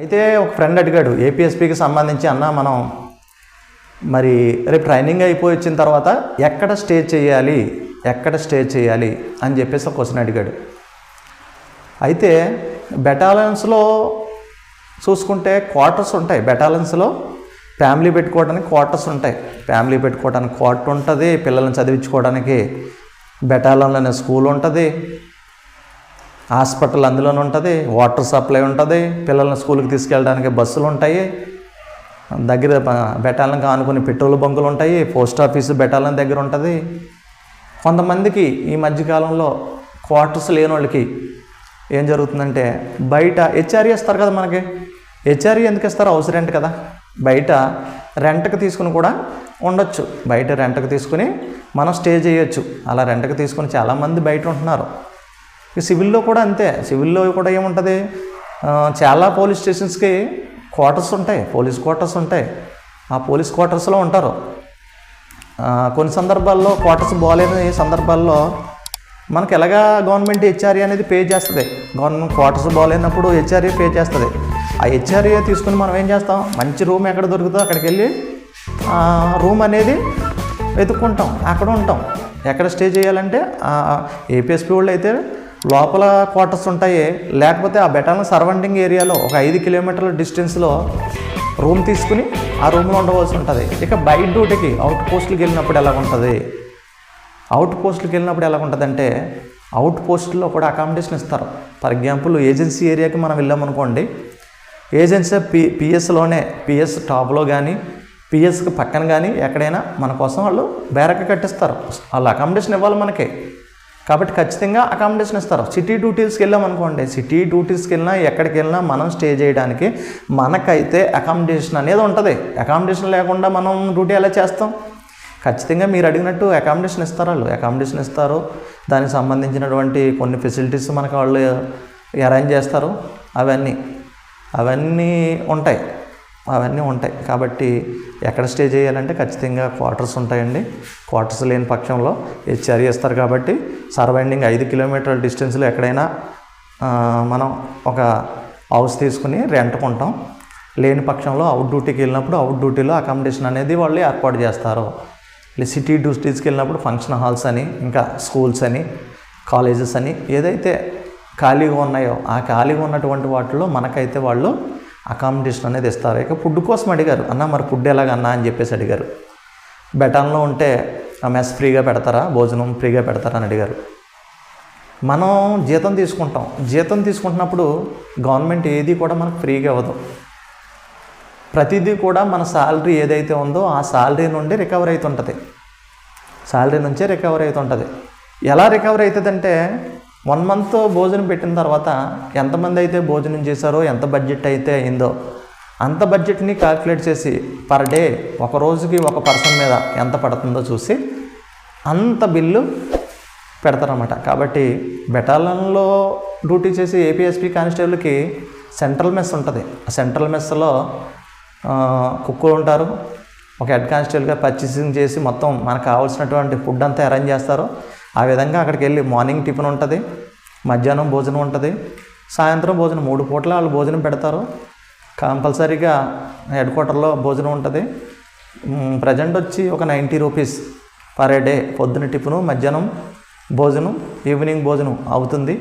అయితే ఒక ఫ్రెండ్ అడిగాడు ఏపీఎస్పీకి సంబంధించి అన్న మనం మరి రేపు ట్రైనింగ్ అయిపోయి వచ్చిన తర్వాత ఎక్కడ స్టే చేయాలి ఎక్కడ స్టే చేయాలి అని చెప్పేసి ఒక క్వశ్చన్ అడిగాడు. అయితే బెటాలన్స్లో చూసుకుంటే క్వార్టర్స్ ఉంటాయి. బెటాలన్స్లో ఫ్యామిలీ పెట్టుకోవడానికి క్వార్టర్స్ ఉంటాయి. ఫ్యామిలీ పెట్టుకోవడానికి క్వార్టర్ ఉంటుంది పిల్లల్ని చదివించుకోవడానికి బెటాలన్లోనే స్కూల్ ఉంటుంది. హాస్పిటల్ అందులోనే ఉంటుంది వాటర్ సప్లై ఉంటుంది పిల్లల్ని స్కూల్కి తీసుకెళ్ళడానికి బస్సులు ఉంటాయి. దగ్గర బెటాలియన్కి కానుకొని పెట్రోల్ బంకులు ఉంటాయి పోస్ట్ ఆఫీసు బెటాలియన్ దగ్గర ఉంటుంది. కొంతమందికి ఈ మధ్యకాలంలో క్వార్టర్స్ లేని వాళ్ళకి ఏం జరుగుతుందంటే బయట హెచ్ఆర్ఈ ఇస్తారు కదా మనకి. హెచ్ఆర్ఈ ఎందుకు ఇస్తారు? హౌస్ రెంట్ కదా. బయట రెంట్కి తీసుకుని కూడా ఉండొచ్చు. బయట రెంట్కి తీసుకుని మనం స్టే చేయొచ్చు. అలా రెంట్కి తీసుకుని చాలామంది బయట ఉంటున్నారు. సివిల్లో కూడా అంతే. సివిల్లో కూడా ఏముంటుంది? చాలా పోలీస్ స్టేషన్స్కి క్వార్టర్స్ ఉంటాయి. పోలీస్ క్వార్టర్స్ ఉంటాయి. ఆ పోలీస్ క్వార్టర్స్లో ఉంటారు. కొన్ని సందర్భాల్లో క్వార్టర్స్ బాగాలేని సందర్భాల్లో మనకి ఎలాగా గవర్నమెంట్ హెచ్ఆర్ఏ అనేది పే చేస్తుంది. గవర్నమెంట్ క్వార్టర్స్ బాగాలేనప్పుడు హెచ్ఆర్ఏ పే చేస్తుంది. ఆ హెచ్ఆర్ఏ తీసుకుని మనం ఏం చేస్తాం? మంచి రూమ్ ఎక్కడ దొరుకుతుందో అక్కడికి వెళ్ళి రూమ్ అనేది వెతుక్కుంటాం. అక్కడ ఉంటాం. ఎక్కడ స్టే చేయాలంటే ఏపీఎస్పీ వాళ్ళు అయితే లోపల క్వార్టర్స్ ఉంటాయి. లేకపోతే ఆ బెటాలియన్ సరౌండింగ్ ఏరియాలో ఒక ఐదు కిలోమీటర్ల డిస్టెన్స్లో రూమ్ తీసుకుని ఆ రూమ్లో ఉండవలసి ఉంటుంది. ఇక బయట డ్యూటీకి అవుట్ పోస్టులకు వెళ్ళినప్పుడు ఎలా ఉంటుంది? అవుట్ పోస్టులకు వెళ్ళినప్పుడు ఎలా ఉంటుందంటే అవుట్ పోస్టుల్లో కూడా అకామిడేషన్ ఇస్తారు. ఫర్ ఎగ్జాంపుల్ ఏజెన్సీ ఏరియాకి మనం వెళ్ళామనుకోండి ఏజెన్సీ పి పిఎస్లోనే పిఎస్ టాప్లో కానీ పిఎస్కి పక్కన కానీ ఎక్కడైనా మన కోసం వాళ్ళు బేరక కట్టిస్తారు. వాళ్ళు అకామిడేషన్ ఇవ్వాలి మనకి. కాబట్టి ఖచ్చితంగా అకామిడేషన్ ఇస్తారు. సిటీ డ్యూటీస్కి వెళ్ళామనుకోండి సిటీ డ్యూటీస్కి వెళ్ళినా ఎక్కడికి వెళ్ళినా మనం స్టే చేయడానికి మనకైతే అకామిడేషన్ అనేది ఉంటుంది. అకామిడేషన్ లేకుండా మనం డ్యూటీ ఎలా చేస్తాం? ఖచ్చితంగా మీరు అడిగినట్టు అకామిడేషన్ ఇస్తారు వాళ్ళు. అకామిడేషన్ ఇస్తారు. దానికి సంబంధించినటువంటి కొన్ని ఫెసిలిటీస్ మనకు వాళ్ళు అరేంజ్ చేస్తారు. అవన్నీ అవన్నీ ఉంటాయి. అవన్నీ ఉంటాయి. కాబట్టి ఎక్కడ స్టే చేయాలంటే ఖచ్చితంగా క్వార్టర్స్ ఉంటాయండి. క్వార్టర్స్ లేని పక్షంలో హెచ్ఆర్ఈ ఇస్తారు కాబట్టి సరౌండింగ్ ఐదు కిలోమీటర్ల డిస్టెన్స్లో ఎక్కడైనా మనం ఒక హౌస్ తీసుకుని రెంట్కుంటాం లేని పక్షంలో అవుట్ డ్యూటీకి వెళ్ళినప్పుడు అవుట్ డ్యూటీలో అకామిడేషన్ అనేది వాళ్ళు ఏర్పాటు చేస్తారు. సిటీ డ్యూటీస్కి వెళ్ళినప్పుడు ఫంక్షన్ హాల్స్ అని ఇంకా స్కూల్స్ అని కాలేజెస్ అని ఏదైతే ఖాళీగా ఉన్నాయో ఆ ఖాళీగా ఉన్నటువంటి వాటిలో మనకైతే వాళ్ళు అకామిడేషన్ అనేది ఇస్తారు. ఇక ఫుడ్ కోసం అడిగారు. అన్న మరి ఫుడ్ ఎలాగన్నా అని చెప్పేసి అడిగారు. బెటాన్లో ఉంటే ఆ మెస్ ఫ్రీగా పెడతారా? భోజనం ఫ్రీగా పెడతారా? అని అడిగారు. మనం జీతం తీసుకుంటాం. జీతం తీసుకుంటున్నప్పుడు గవర్నమెంట్ ఏది కూడా మనకు ఫ్రీగా ఇవ్వదు. ప్రతిదీ కూడా మన శాలరీ ఏదైతే ఉందో ఆ శాలరీ నుండి రికవర్ అవుతుంటుంది. శాలరీ నుంచే రికవర్ అవుతుంటుంది. ఎలా రికవర్ అవుతుందంటే వన్ మంత్ భోజనం పెట్టిన తర్వాత ఎంతమంది అయితే భోజనం చేశారో ఎంత బడ్జెట్ అయితే అయిందో అంత బడ్జెట్ని క్యాల్కులేట్ చేసి పర్ డే ఒక రోజుకి ఒక పర్సన్ మీద ఎంత పడుతుందో చూసి అంత బిల్లు పెడతారన్నమాట. కాబట్టి బెటాలియన్లో డ్యూటీ చేసే ఏపీఎస్పీ కానిస్టేబుల్కి సెంట్రల్ మెస్ ఉంటుంది. ఆ సెంట్రల్ మెస్లో కుక్కులు ఉంటారు. ఒక హెడ్ కానిస్టేబుల్గా పర్చేసింగ్ చేసి మొత్తం మనకు కావాల్సినటువంటి ఫుడ్ అంతా అరేంజ్ చేస్తారు. ఆ విధంగా అక్కడికి వెళ్ళి మార్నింగ్ టిఫిన్ ఉంటుంది మధ్యాహ్నం భోజనం ఉంటుంది సాయంత్రం భోజనం మూడు పూటల వాళ్ళు భోజనం పెడతారు. కంపల్సరీగా హెడ్ క్వార్టర్లో భోజనం ఉంటుంది. ప్రజెంట్ వచ్చి ఒక నైంటీ రూపీస్ పర్ డే పొద్దున టిఫిను మధ్యాహ్నం భోజనం ఈవినింగ్ భోజనం అవుతుంది.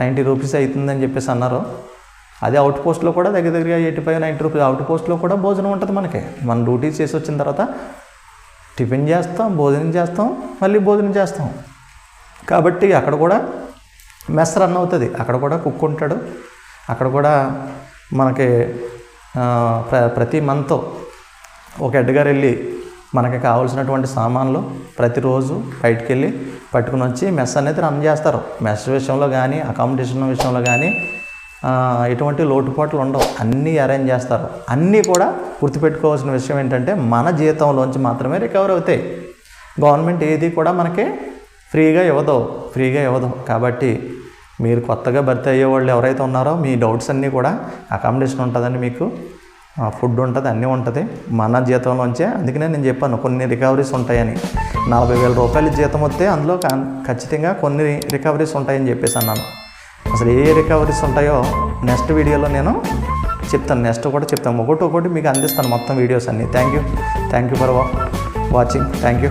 నైంటీ రూపీస్ అవుతుందని చెప్పేసి అన్నారు. అదే అవుట్ పోస్ట్లో కూడా దగ్గర దగ్గర eighty five ninety rupees out పోస్ట్లో కూడా భోజనం ఉంటుంది మనకి. మన డ్యూటీ చేసి వచ్చిన తర్వాత టిఫిన్ చేస్తాం భోజనం చేస్తాం మళ్ళీ భోజనం చేస్తాం. కాబట్టి అక్కడ కూడా మెస్ రన్ అవుతుంది. అక్కడ కూడా కుక్ ఉంటాడు. అక్కడ కూడా మనకి ప్ర ప్రతి మంత్ ఒక ఎడ్గారు వెళ్ళి మనకి కావాల్సినటువంటి సామాన్లు ప్రతిరోజు బయటికి వెళ్ళి పట్టుకుని వచ్చి మెస్ అనేది రన్ చేస్తారు. మెస్ విషయంలో కానీ అకామిడేషన్ విషయంలో కానీ ఎటువంటి లోటుపాట్లు ఉండవు. అన్నీ అరేంజ్ చేస్తారు. అన్నీ కూడా గుర్తుపెట్టుకోవాల్సిన విషయం ఏంటంటే మన జీతంలోంచి మాత్రమే రికవర్ అవుతాయి. గవర్నమెంట్ ఏది కూడా మనకి ఫ్రీగా ఇవ్వదు. ఫ్రీగా ఇవ్వదు. కాబట్టి మీరు కొత్తగా భర్తీ అయ్యేవాళ్ళు ఎవరైతే ఉన్నారో మీ డౌట్స్ అన్నీ కూడా అకామిడేషన్ ఉంటుందని మీకు ఫుడ్ ఉంటుంది అన్నీ ఉంటుంది. మన జీతంలోంచే అందుకనే నేను చెప్పాను కొన్ని రికవరీస్ ఉంటాయని. నలభై వేల రూపాయలు జీతం వస్తే అందులో ఖచ్చితంగా కొన్ని రికవరీస్ ఉంటాయని చెప్పేసి అన్నాను. అసలు ఏ రికవరీస్ ఉంటాయో నెక్స్ట్ వీడియోలో నేను చెప్తాను. నెక్స్ట్ కూడా చెప్తాను. ఒకటి ఒకటి మీకు అందిస్తాను మొత్తం వీడియోస్ అన్నీ. Thank you thank you for watching thank you